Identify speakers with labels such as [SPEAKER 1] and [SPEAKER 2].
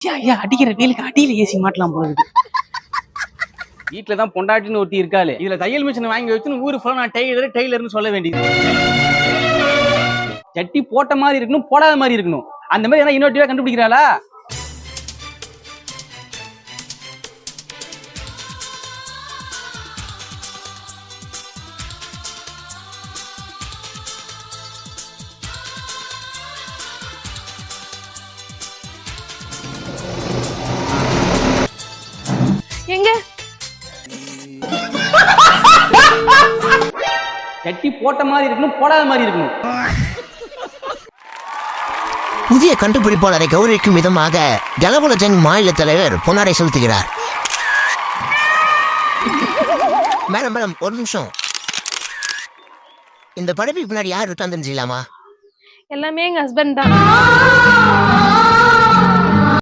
[SPEAKER 1] ஐயா, அடிக்கிற வெயிலுக்கு அடியில ஏசி மாட்டலாம் போகுது இருக்கு. வீட்டுல தான் பொண்டாட்டின்னு ஒருத்தி இருக்காளே. இதுல தையல் மிஷின் வாங்கி வச்சுன்னு ஊரு ஃபுல்லா நான் டெய்லர் டெய்லர்னு சொல்ல வேண்டியது. சட்டி போட்ட மாதிரி இருக்கணும் போடாத மாதிரி இருக்கணும். அந்த மாதிரி ஏன்னா இன்னொருட்டிவா கண்டுபிடிக்கிறாளா?
[SPEAKER 2] எங்க?
[SPEAKER 1] சட்டி போட்ட மாதிரி இருக்கணும் போடாத மாதிரி இருக்கணும்.
[SPEAKER 3] புதிய கண்டுபிடிப்பாளரை கௌரவிக்கும் விதமாக ஜனகுலஜன் மாநில தலைவர் பொன்னாடை செலுத்துகிறார். மேடம் மேடம் ஒரு நிமிஷம். இந்த படைப்புக்கு பின்னாடி யார் உட்காந்துன்னு செய்யலாமா
[SPEAKER 2] எல்லாமே எங்க ஹஸ்பண்ட் தான்.